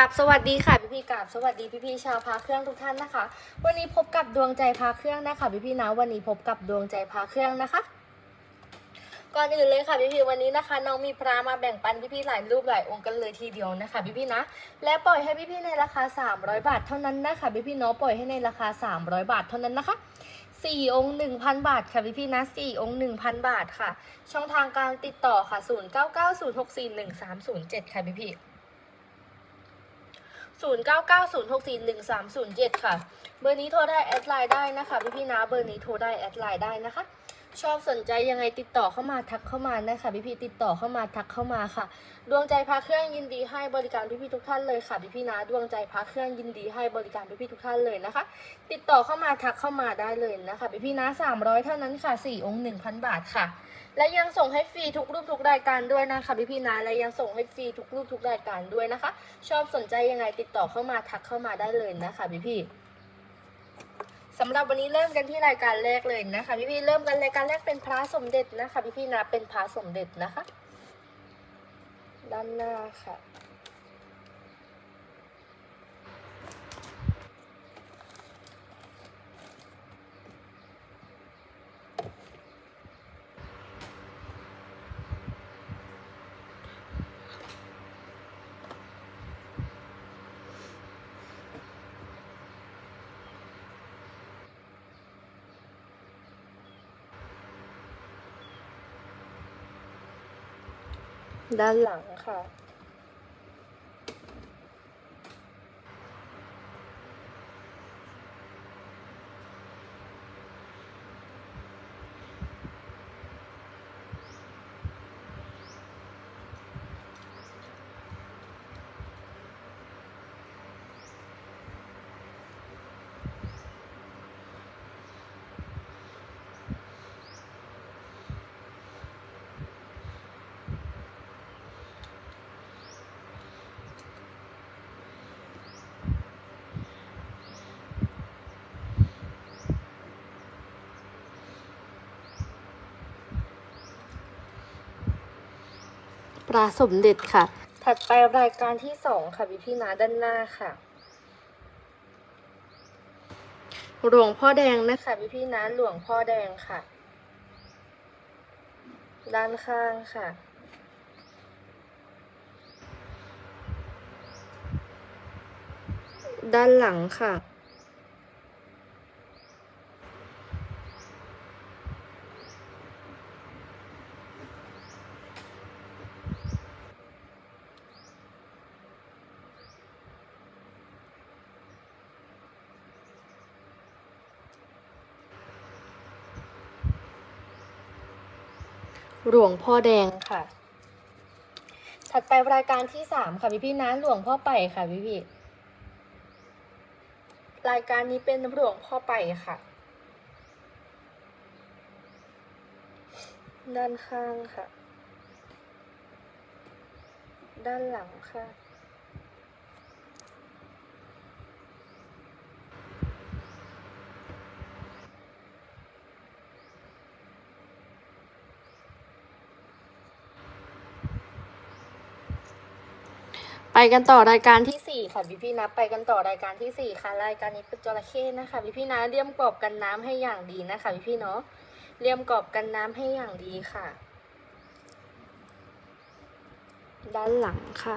กราบสวัสดีค่ะพี่พี่กราบสวัสดีพี่พี่ชาวพาเครื่องทุกท่านนะคะ วันนี้พบกับดวงใจพาเครื่องนะคะพี่พี่นะวันนี้พบกับดวงใจพาเครื่องนะคะ ก่อนอื่นเลยค่ะพี่พี่วันนี้นะคะน้องมีพระมาแบ่งปันพี่พี่หลายรูปหลายองค์กันเลยทีเดียวนะคะพี่พี่นะ และปล่อยให้พี่พี่ในราคา 300 บาทเท่านั้นนะคะพี่พี่เนาะปล่อยให้ในราคา 300 บาทเท่านั้นนะคะสี่องค์หนึ่งพันบาทค่ะพี่พี่นะสี่องค์หนึ่งพันบาทค่ะ ช่องทางการติดต่อค่ะศูนย์เก้าเก้าศูนย์หกสี่หนึ่งสามศูนย์เจ็ดค่ะพี่พี่ ศูนย์เก้าเก้าศูนย์หกสี่หนึ่งสามศูนย์เจ็ดค่ะ เบอร์นี้โทรได้แอดไลน์ได้นะคะพี่พี่นะ เบอร์นี้โทรได้แอดไลน์ได้นะคะ ชอบสนใจยังไงติดต่อเข้ามาทักเข้ามานะคะพี่พีติดต่อเข้ามาทักเข้ามาค่ะ ดวงใจพาเครื่องยินดีให้บริการพี่พีทุกท่านเลยค่ะพี่พีนะดวงใจพาเครื่องยินดีให้บริการพี่พีทุกท่านเลยนะคะ ติดต่อเข้ามาทักเข้ามาได้เลยนะคะพี่พี่ๆนะ300 เท่านั้นค่ะ 4 องค์ 1,000 บาทค่ะ และยังส่งให้ฟรีทุกรูปทุกรายการด้วยนะคะพี่พีนะและยังส่งให้ฟรีทุกรูปทุกรายการด้วยนะคะ ชอบสนใจยังไงติดต่อเข้ามาทักเข้ามาได้เลยนะคะพี่พี่ สำหรับวันนี้เริ่มกันที่รายการแรกเลยนะคะ พี่พี่เริ่มกันรายการแรกเป็นพระสมเด็จนะคะ พี่พี่นะเป็นพระสมเด็จนะคะ ด้านหน้าค่ะ ด้านหลังค่ะ ปลาสมเด็จค่ะ ถัดไปรายการที่สองค่ะพี่พี่นาด้านหน้าค่ะ หลวงพ่อแดงนะคะพี่พี่นาหลวงพ่อแดงค่ะ ด้านข้างค่ะ ด้านหลังค่ะ หลวงพ่อแดงค่ะ ถัดไปรายการที่สามค่ะพี่พี่นะหลวงพ่อไปค่ะพี่พี่รายการนี้เป็นหลวงพ่อไปค่ะ ด้านข้างค่ะ ด้านหลังค่ะ ไปกันต่อรายการที่สี่ค่ะพี่พี่นะไปกันต่อรายการที่สี่ค่ะ รายการนี้เป็นจระเข้นะคะพี่พี่นะเลี่ยมกรอบกันน้ำให้อย่างดีนะคะพี่พี่เนาะเลี่ยมกรอบกันน้ำให้อย่างดีค่ะ ด้านหลังค่ะ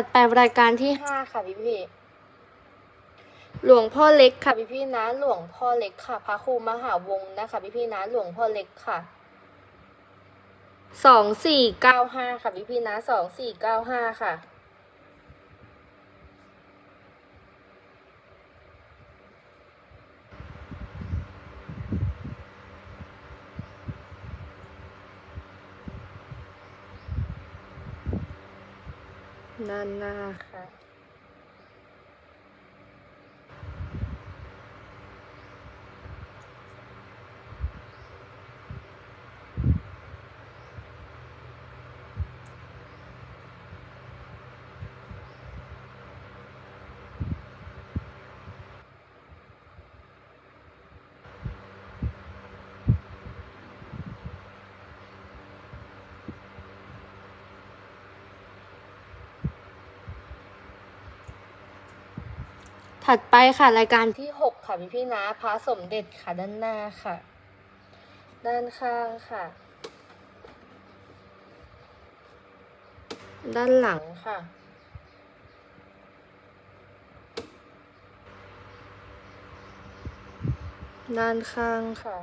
ถัดไปรายการที่ห้าค่ะพี่พี่หลวงพ่อเล็กค่ะพี่พี่นะ หลวงพ่อเล็กค่ะพระครูมหาวงนะคะพี่พี่นะ หลวงพ่อเล็กค่ะสองสี่เก้าห้าค่ะพี่พี่นะสองสี่เก้าห้าค่ะ ด้านหน้าค่ะ ถัดไปค่ะรายการที่หกค่ะพี่พี่นะพระสมเด็จค่ะด้านหน้าค่ะ ด้านข้างค่ะ ด้านหลังค่ะ ด้านข้างค่ะ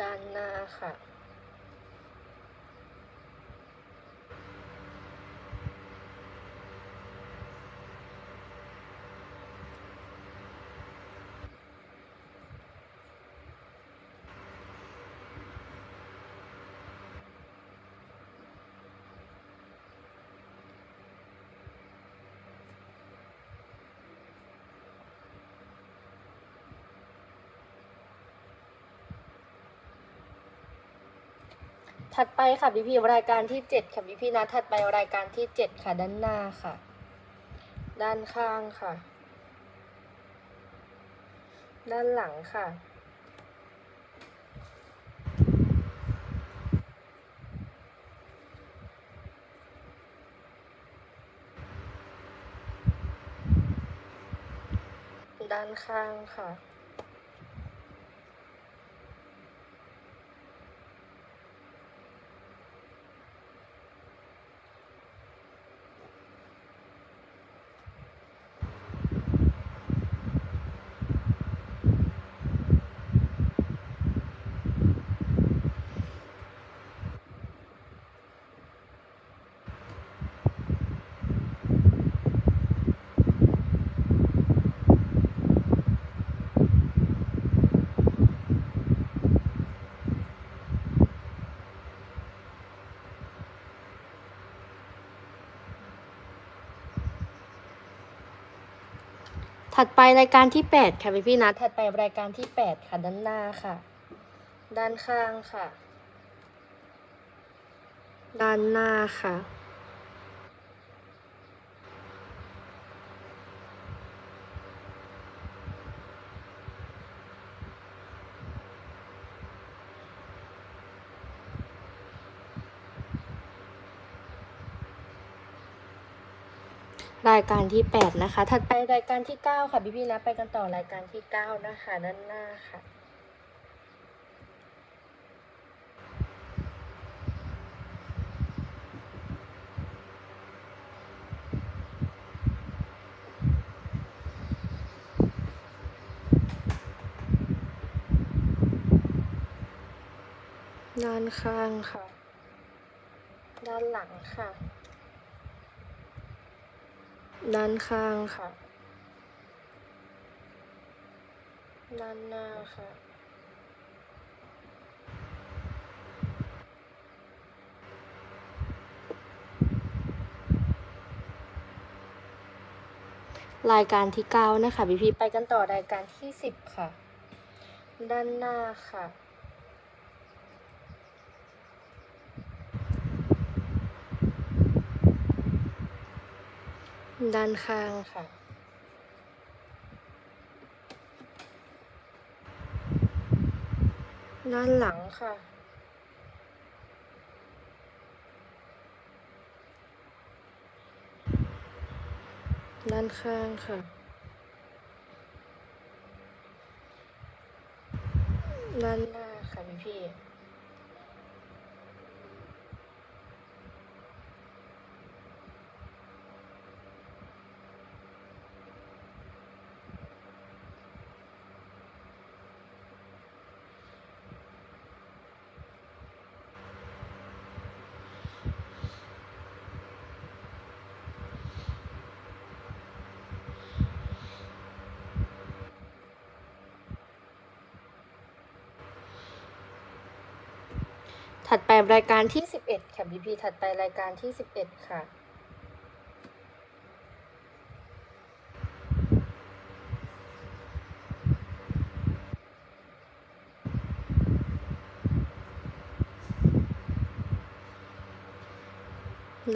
ด้านหน้าค่ะ ถัดไปค่ะพี่พี่รายการที่เจ็ดค่ะพี่พี่นะถัดไปรายการที่เจ็ดค่ะด้านหน้าค่ะ ด้านข้างค่ะ ด้านหลังค่ะด้านข้างค่ะ ถัดไปรายการที่แปดค่ะพี่พี่ๆนะ ถัดไปรายการที่แปดค่ะด้านหน้าค่ะ ด้านข้างค่ะ ด้านหน้าค่ะ รายการที่แปดนะคะ ถัดไปรายการที่เก้าค่ะพี่พี่นะไปกันต่อรายการที่เก้านะคะด้านหน้าค่ะด้านข้างค่ะ ด้านหลังค่ะ ด้านข้างค่ะ ด้านหน้าค่ะ รายการที่เก้านะคะพี่พี่ไปกันต่อรายการที่สิบค่ะ ด้านหน้าค่ะ ด้านข้างค่ะ ด้านหลังค่ะ ด้านข้างค่ะ ด้านหน้าค่ะพี่พี่ๆ ร ถัดไปรายการที่ 11 ค่ะ BP ถัดไปรายการที่ 11 ค่ะ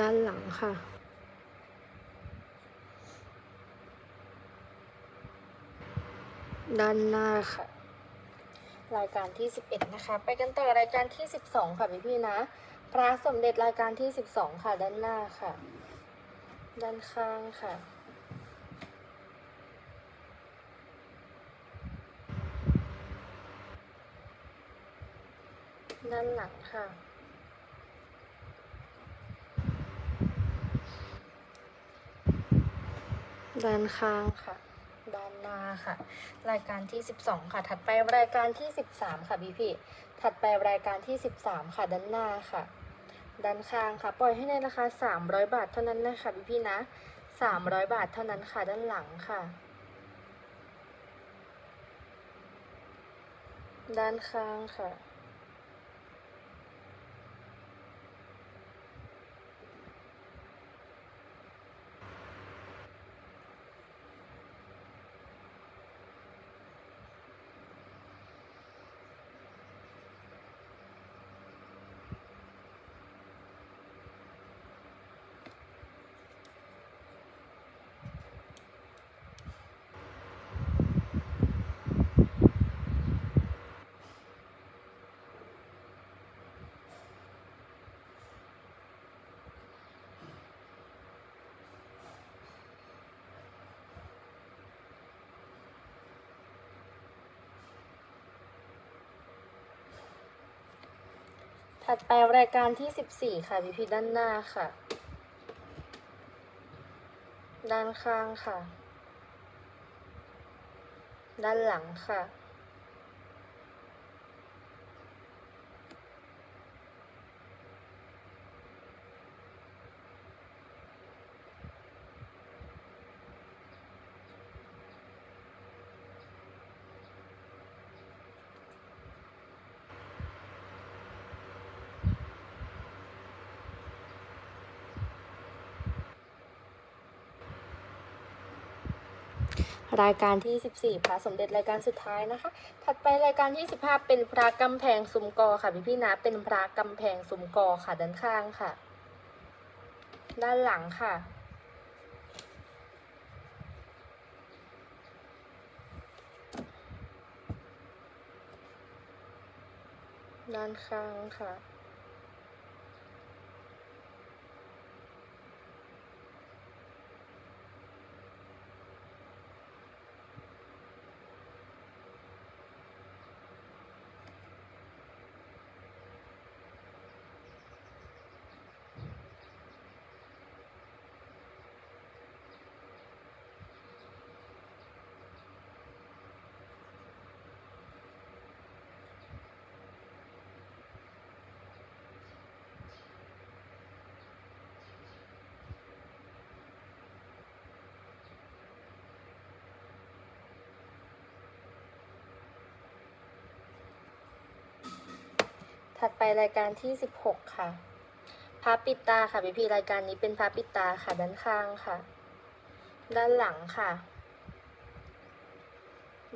ด้านหลังค่ะด้านหน้าค่ะ รายการที่ 11 นะคะ ไปกันต่อรายการที่ 12 ค่ะพี่พี่นะ พระสมเด็จรายการที่ 12 ค่ะ ด้านหน้าค่ะ ด้านข้างค่ะ ด้านหลังค่ะด้านข้างค่ะ ด้านหน้าค่ะ รายการที่ 12 ค่ะ ถัดไปรายการที่ 13 ค่ะพี่พี่ถัดไปรายการที่ 13 ค่ะด้านหน้าค่ะ ด้านข้างค่ะ ปล่อยให้ในราคา 300 บาทเท่านั้นนะคะพี่พี่นะ300 บาทเท่านั้นค่ะด้านหลังค่ะ ด้านข้างค่ะ ถัดไปรายการที่ 14 ค่ะพี่พีด้านหน้าค่ะ ด้านข้างค่ะ ด้านหลังค่ะ รายการที่ 14 พระสมเด็จรายการสุดท้ายนะคะ ถัดไปรายการที่ 15 เป็นพระกำแพงสุมกอค่ะพี่พี่นะ เป็นพระกำแพงสุมกอค่ะด้านข้างค่ะ ด้านหลังค่ะ ด้านข้างค่ะ ถัดไปรายการที่ 16 ค่ะพาปิดตาค่ะพี่พีรายการนี้เป็นพาปิดตาค่ะด้านข้างค่ะ ด้านหลังค่ะ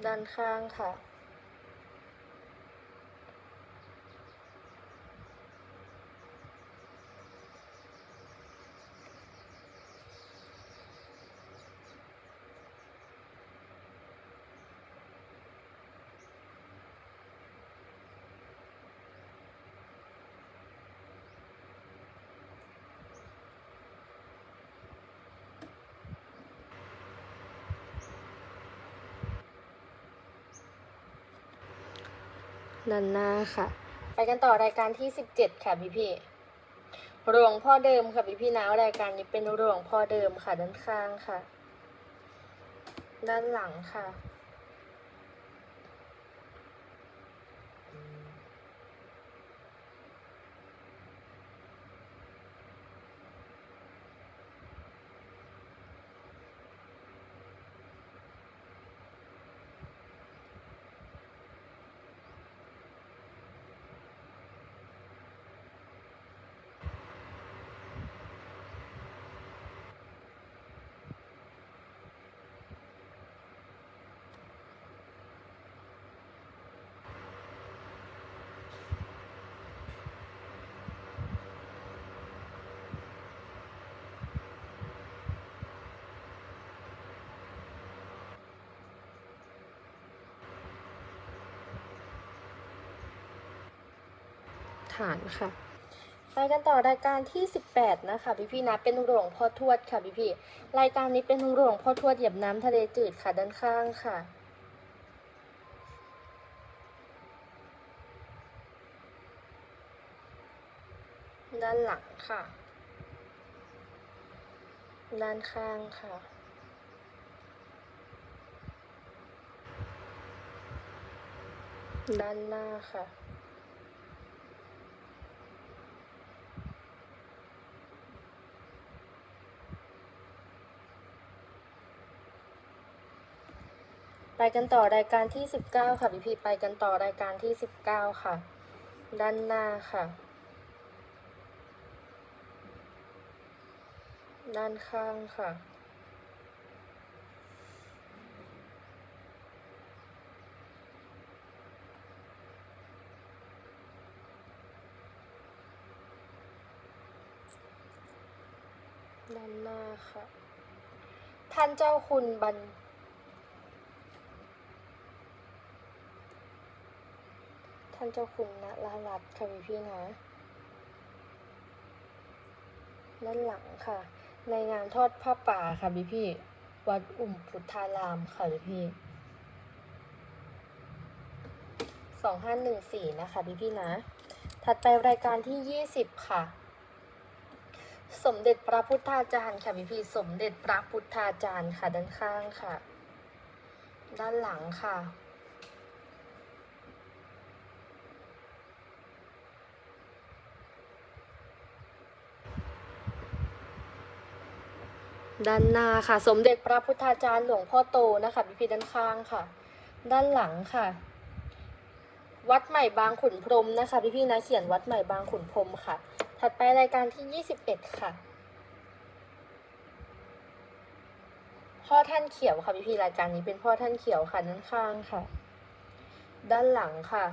ด้านข้างค่ะ ด้านหน้าค่ะ ไปกันต่อรายการที่ 17 ค่ะพี่พี่หลวงพ่อเดิมค่ะพี่พี่นาวรายการนี้เป็นหลวงพ่อเดิมค่ะด้านข้างค่ะ ด้านหลังค่ะ ฐานค่ะไปกันต่อรายการที่ 18 นะคะพี่พี่นะเป็นหลวงพ่อทวดค่ะพี่พี่รายการนี้เป็นหลวงพ่อทวดเหยียบน้ำทะเลจืดค่ะด้านข้างค่ะด้านหลังค่ะ ด้านข้างค่ะ ด้านหน้าค่ะ ไปกันต่อรายการที่ 19 ค่ะพี่พีไปกันต่อรายการที่ 19 ค่ะ ด้านหน้าค่ะ ด้านข้างค่ะด้านหน้าค่ะ ท่านเจ้าคุณบัน ท่านเจ้าคุณณลารัตน์ค่ะพี่พี่นะ ด้านหลังค่ะ ในงานทอดผ้าป่าค่ะพี่พี่ วัดอุ่มพุทธารามค่ะพี่พี่สองห้าหนึ่งสี่นะคะพี่พี่นะ ถัดไปรายการที่ยี่สิบค่ะ สมเด็จพระพุทธาจารย์ค่ะพี่พี่ สมเด็จพระพุทธาจารย์ค่ะด้านข้างค่ะ ด้านหลังค่ะ ด้านหน้าค่ะ สมเด็จพระพุทธาจารย์หลวงพ่อโตนะคะพี่พี่ๆด้านข้างค่ะ ด้านหลังค่ะ วัดใหม่บางขุนพรหมนะคะพี่พี่ๆนะเขียนวัดใหม่บางขุนพรหมค่ะ ถัดไปรายการที่ยี่สิบเอ็ดค่ะ พ่อท่านเขียวค่ะพี่พี่ๆรายการนี้เป็นพ่อท่านเขียวค่ะด้านข้างค่ะ ด้านหลังค่ะ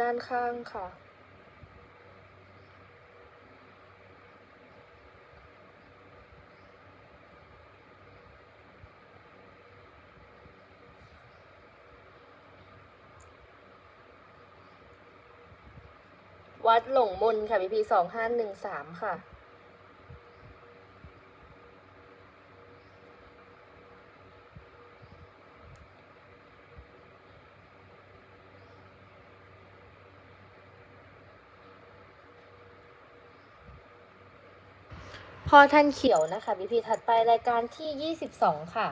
ด้านข้างค่ะ วัดหลงมนค่ะพีพีสองห้าหนึ่งสามค่ะ พอท่านเขียวนะคะพีพีถัดไปรายการที่ยี่สิบสองค่ะ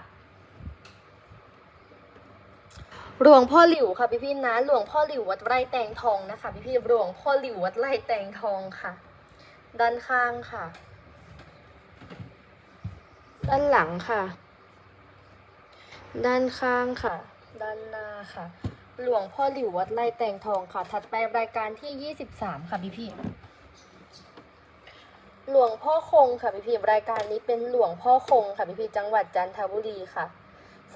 หลวงพ่อหลิวค่ะพี่พี่นะหลวงพ่อหลิววัดไร่แตงทองนะคะพี่พี่หลวงพ่อหลิววัดไร่แตงทองค่ะ ด้านข้างค่ะ ด้านหลังค่ะ ด้านข้างค่ะ ด้านหน้าค่ะ หลวงพ่อหลิววัดไร่แตงทองค่ะ ถัดไปรายการที่ยี่สิบสามค่ะพี่พี่หลวงพ่อคงค่ะพี่พี่รายการนี้เป็นหลวงพ่อคงค่ะพี่พี่จังหวัดจันทบุรีค่ะ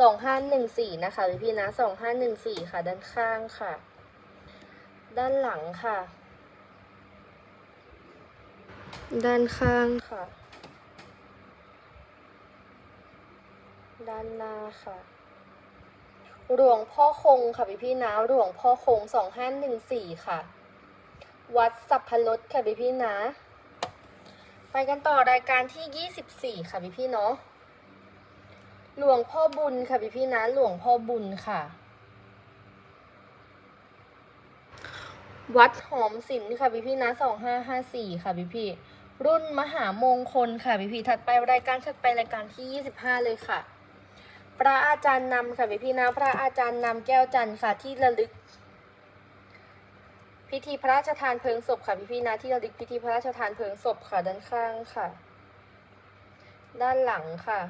สองห้าหนึ่งสี่นะคะพี่พี่นะสองห้าหนึ่งสี่ค่ะ ด้านข้างค่ะ ด้านหลังค่ะ ด้านข้างค่ะ ด้านหน้าค่ะหลวงพ่อคงค่ะพี่พี่นะหลวงพ่อคงสองห้าหนึ่งสี่ค่ะ วัดสัพพรสค่ะพี่พี่นะ ไปกันต่อรายการที่ยี่สิบสี่ค่ะพี่พี่เนาะ หลวงพ่อบุญค่ะพี่พี่นะ หลวงพ่อบุญค่ะ วัดหอมศิลป์ค่ะพี่พี่นะสองห้าห้าสี่ค่ะพี่พี่รุ่นมหามงคลค่ะพี่พี่ถัดไปรายการถัดไปรายการที่ยี่สิบห้าเลยค่ะ พระอาจารย์นำค่ะพี่พี่นะพระอาจารย์นำแก้วจันทร์ค่ะที่ระลึก พิธีพระราชทานเพลิงศพค่ะพี่พี่นะที่ระลึกพิธีพระราชทานเพลิงศพค่ะด้านข้างค่ะ ด้านหลังค่ะ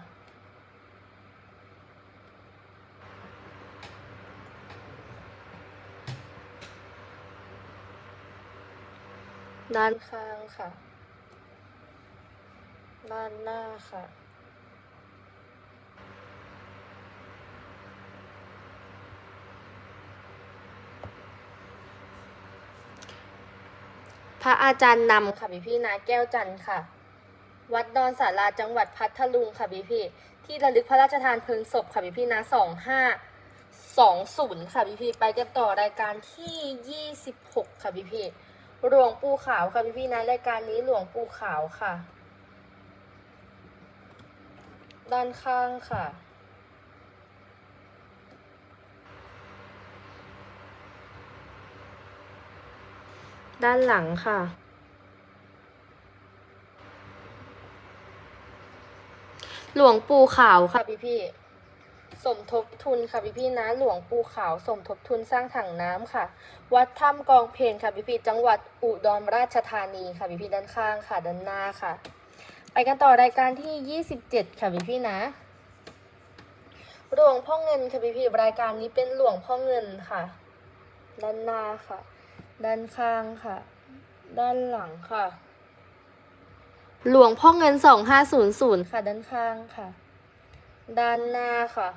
ด้านข้างค่ะ ด้านหน้าค่ะ พระอาจารย์นำค่ะพี่พี่นาแก้วจันทร์ค่ะ วัดดอนสาราจังหวัดพัทลุงค่ะพี่พี่ ที่ระลึกพระราชทานเพลิงศพค่ะพี่พี่นะสองห้าสองศูนย์ค่ะพี่พี่ ไปกันต่อรายการที่ยี่สิบหกค่ะพี่พี่ หลวงปู่ขาวค่ะพี่พี่นะรายการนี้หลวงปู่ขาวค่ะ ด้านข้างค่ะด้านหลังค่ะ หลวงปู่ขาวค่ะพี่พี่ สมทบทุนค่ะพี่พี่นะหลวงปู่ขาวสมทบทุนสร้างถังน้ำค่ะ วัดถ้ำกองเพนค่ะพี่พี่จังหวัดอุดรราชธานีค่ะพี่พี่ด้านข้างค่ะด้านหน้าค่ะ ไปกันต่อรายการที่ 27 ค่ะพี่พี่นะหลวงพ่อเงินค่ะพี่พี่รายการนี้เป็นหลวงพ่อเงินค่ะ ด้านหน้าค่ะ ด้านข้างค่ะ ด้านหลังค่ะ หลวงพ่อเงินสองห้าศูนย์ศูนย์ค่ะ ด้านข้างค่ะ ด้านหน้าค่ะ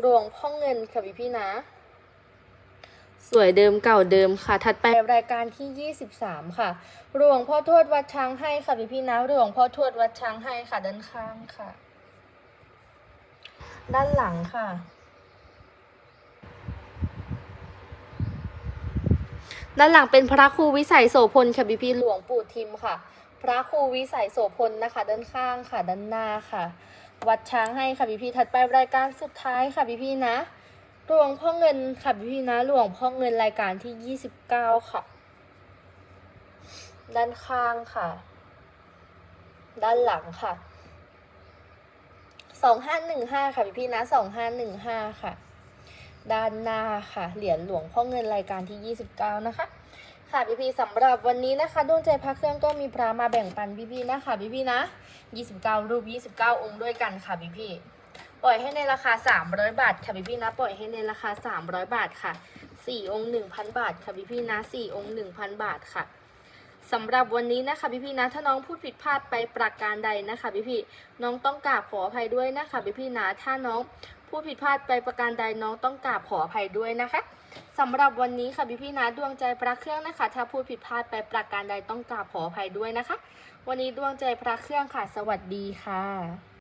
หลวงพ่อเงินค่ะพี่พี่นะ สวยเดิมเก่าเดิมค่ะ ถัดไปรายการที่ยี่สิบสามค่ะ หลวงพ่อทวดวัดช้างให้ค่ะพี่พี่นะ หลวงพ่อทวดวัดช้างให้ค่ะ ด้านข้างค่ะ ด้านหลังค่ะด้านหลังเป็นพระครูวิสัยโสพลค่ะพี่พี่หลวงปู่ทิมค่ะ พระครูวิสัยโสพลนะคะ ด้านข้างค่ะ ด้านหน้าค่ะ วัดช้างให้ค่ะพี่พี่ถัดไปรายการสุดท้ายค่ะพี่พี่นะหลวงพ่อเงินค่ะพี่พี่นะหลวงพ่อเงินรายการที่ยี่สิบเก้าค่ะ ด้านข้างค่ะ ด้านหลังค่ะสองห้าหนึ่งห้าค่ะพี่พี่นะสองห้าหนึ่งห้าค่ะ ด้านหน้าค่ะเหรียญหลวงพ่อเงินรายการที่29นะคะ ค่ะพี่พี่ๆสำหรับวันนี้นะคะดวงใจพระเครื่องก็มีพระมาแบ่งปันพี่พี่ๆนะคะพี่พี่นะ 29 รูป 29 องค์ด้วยกันค่ะพี่พี่ๆปล่อยให้ในราคา 300 บาทค่ะพี่พี่ๆนะ ปล่อยให้ในราคา 300 บาทค่ะ 4 องค์ 1,000 บาทค่ะพี่พี่ๆนะ 4 องค์ 1,000 บาทค่ะสำหรับวันนี้นะคะพี่พี่ๆนะถ้าน้องพูดผิดพลาดไปประการใดนะคะพี่พี่ๆน้องต้องกราบขออภัยด้วยนะคะพี่พี่ๆนะถ้าน้องผู้ผิดพลาดไปประการใดน้องต้องกราบขออภัยด้วยนะคะ สำหรับวันนี้ค่ะพี่พี่นะดวงใจพระเครื่องนะคะ ถ้าพูดผิดพลาดไปประการใดต้องกราบขออภัยด้วยนะคะ วันนี้ดวงใจพระเครื่องค่ะ สวัสดีค่ะ